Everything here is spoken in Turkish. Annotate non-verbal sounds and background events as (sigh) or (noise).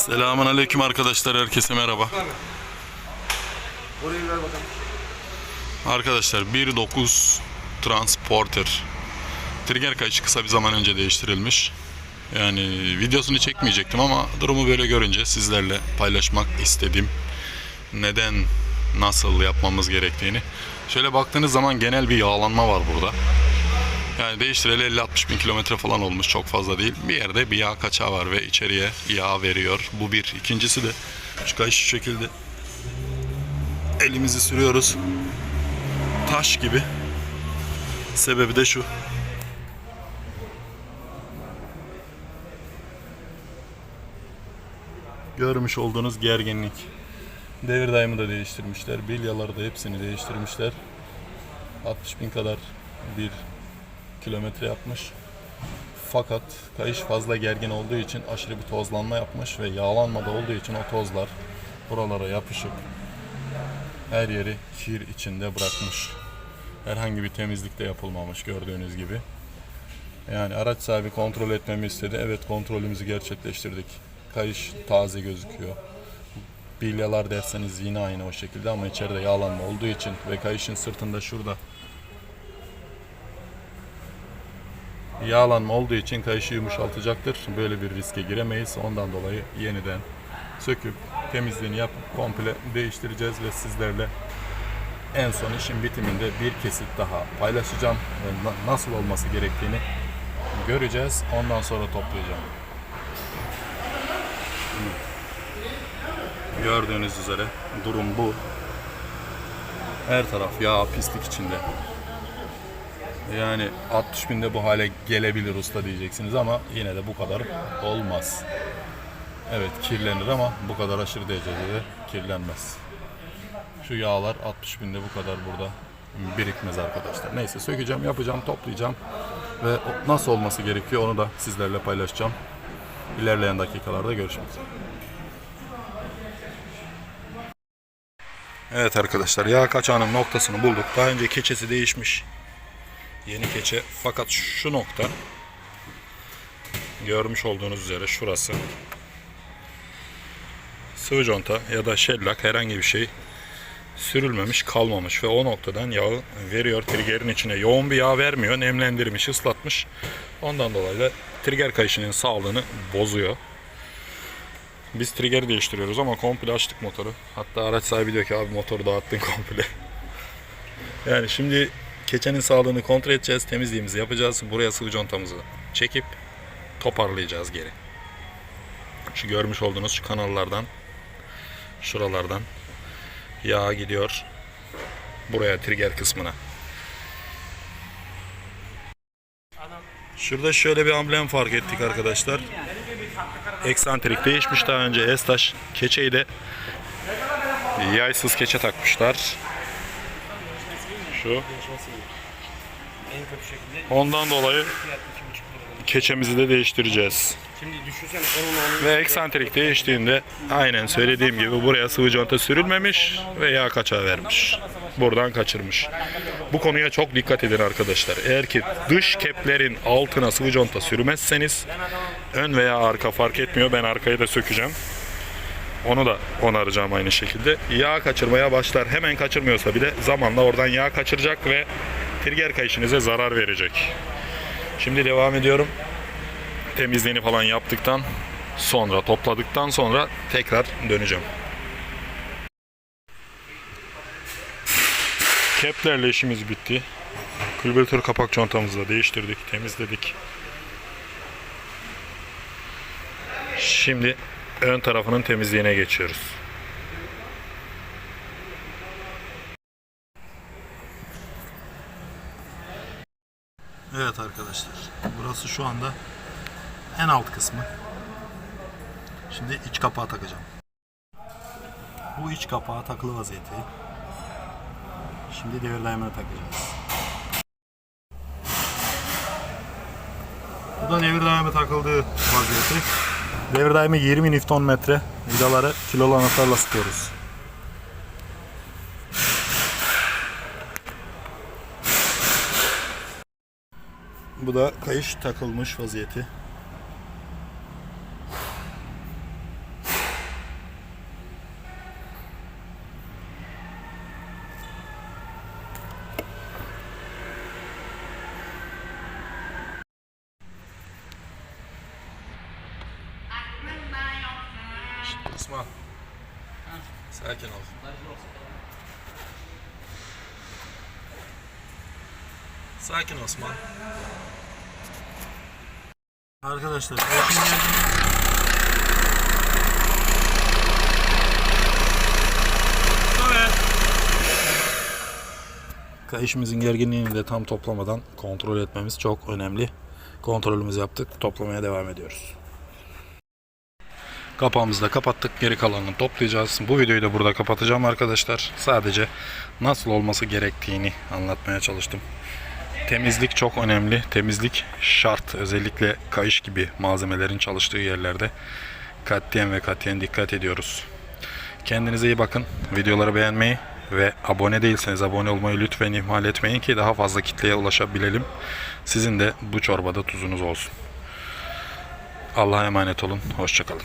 Selamun aleyküm arkadaşlar. Herkese merhaba. Arkadaşlar 1.9 Transporter. Trigger kayışı kısa bir zaman önce değiştirilmiş. Yani videosunu çekmeyecektim ama durumu böyle görünce sizlerle paylaşmak istedim. Neden, nasıl yapmamız gerektiğini. Şöyle baktığınız zaman genel bir yağlanma var burada. Yani değiştireli 50-60 bin kilometre falan olmuş çok fazla değil. Bir yerde bir yağ kaçağı var ve içeriye yağ veriyor. Bu bir. İkincisi de şu kayış şu şekilde elimizi sürüyoruz. Taş gibi. Sebebi de şu. Görmüş olduğunuz gerginlik. Devir daimı da değiştirmişler. Bilyaları da hepsini değiştirmişler. 60 bin kadar bir kilometre yapmış. Fakat kayış fazla gergin olduğu için aşırı bir tozlanma yapmış ve yağlanma da olduğu için o tozlar buralara yapışıp her yeri kir içinde bırakmış. Herhangi bir temizlik de yapılmamış gördüğünüz gibi. Yani araç sahibi kontrol etmemi istedi. Evet kontrolümüzü gerçekleştirdik. Kayış taze gözüküyor. Bilyalar derseniz yine aynı o şekilde ama içeride yağlanma olduğu için ve kayışın sırtında şurada yağlanma olduğu için kayışı yumuşaltacaktır. Böyle bir riske giremeyiz. Ondan dolayı yeniden söküp temizliğini yapıp komple değiştireceğiz ve sizlerle en son işin bitiminde bir kesit daha paylaşacağım nasıl olması gerektiğini göreceğiz. Ondan sonra toplayacağım. Gördüğünüz üzere durum bu. Her taraf yağ pislik içinde. Yani 60 binde bu hale gelebilir usta diyeceksiniz ama yine de bu kadar olmaz. Evet kirlenir ama bu kadar aşırı derecede de kirlenmez. Şu yağlar 60 binde bu kadar burada birikmez arkadaşlar. Neyse sökeceğim, yapacağım, toplayacağım ve nasıl olması gerekiyor onu da sizlerle paylaşacağım. İlerleyen dakikalarda görüşmek üzere. Evet arkadaşlar yağ kaçağının noktasını bulduk. Daha önce keçesi değişmiş. Yeni keçe fakat şu nokta görmüş olduğunuz üzere şurası sıvı conta ya da şellak herhangi bir şey sürülmemiş kalmamış ve o noktadan yağı veriyor triggerin içine. Yoğun bir yağ vermiyor. Nemlendirmiş, ıslatmış. Ondan dolayı da trigger kayışının sağlığını bozuyor. Biz trigger değiştiriyoruz ama komple açtık motoru. Hatta araç sahibi diyor ki abi motoru dağıttın komple. (laughs) Yani şimdi keçenin sağlığını kontrol edeceğiz. Temizliğimizi yapacağız. Buraya sıvı contamızı çekip toparlayacağız geri. Şu görmüş olduğunuz şu kanallardan şuralardan yağ gidiyor buraya trigger kısmına. Şurada şöyle bir amblem fark ettik arkadaşlar. Eksantrik değişmiş daha önce Estaş keçeyi de yaysız keçe takmışlar. Şu. En kötü şekilde Ondan dolayı fiyat 2,5 lira. keçemizi de değiştireceğiz. Şimdi düşünsene onun onun Ve eksantrik değiştiğinde aynen söylediğim gibi buraya sıvı conta sürülmemiş ve yağ kaçağı vermiş. Buradan kaçırmış. Bu konuya çok dikkat edin arkadaşlar. Eğer ki dış keplerin altına sıvı conta sürmezseniz ön veya arka fark etmiyor. Ben arkayı da sökeceğim. Onu da onaracağım aynı şekilde. Yağ kaçırmaya başlar. Hemen kaçırmıyorsa bile zamanla oradan yağ kaçıracak ve trigger kayışınıza zarar verecek. Şimdi devam ediyorum temizliğini falan yaptıktan sonra topladıktan sonra tekrar döneceğim. Keplerle işimiz bitti. Külbütür kapak çantamızı da değiştirdik, temizledik. Şimdi ön tarafının temizliğine geçiyoruz. Evet arkadaşlar. Burası şu anda en alt kısmı. Şimdi iç kapağı takacağım. Bu iç kapağı takılı vaziyette. Şimdi devir daimini takacağız. Bu da devir daimi takıldığı vaziyeti. Devir daimi 20 Nm metre. Vidaları kilolu anahtarla sıkıyoruz. Bu da kayış takılmış vaziyeti. Osman. Sakin ol. Sakin Osman. Arkadaşlar gerginliği... Kayışımızın gerginliğini de tam toplamadan kontrol etmemiz çok önemli. Kontrolümüzü yaptık. Toplamaya devam ediyoruz. Kapağımızı da kapattık. Geri kalanını toplayacağız. Bu videoyu da burada kapatacağım arkadaşlar. Sadece nasıl olması gerektiğini anlatmaya çalıştım. Temizlik çok önemli. Temizlik şart. Özellikle kayış gibi malzemelerin çalıştığı yerlerde katiyen ve katiyen dikkat ediyoruz. Kendinize iyi bakın. Videoları beğenmeyi ve abone değilseniz abone olmayı lütfen ihmal etmeyin ki daha fazla kitleye ulaşabilelim. Sizin de bu çorbada tuzunuz olsun. Allah'a emanet olun. Hoşçakalın.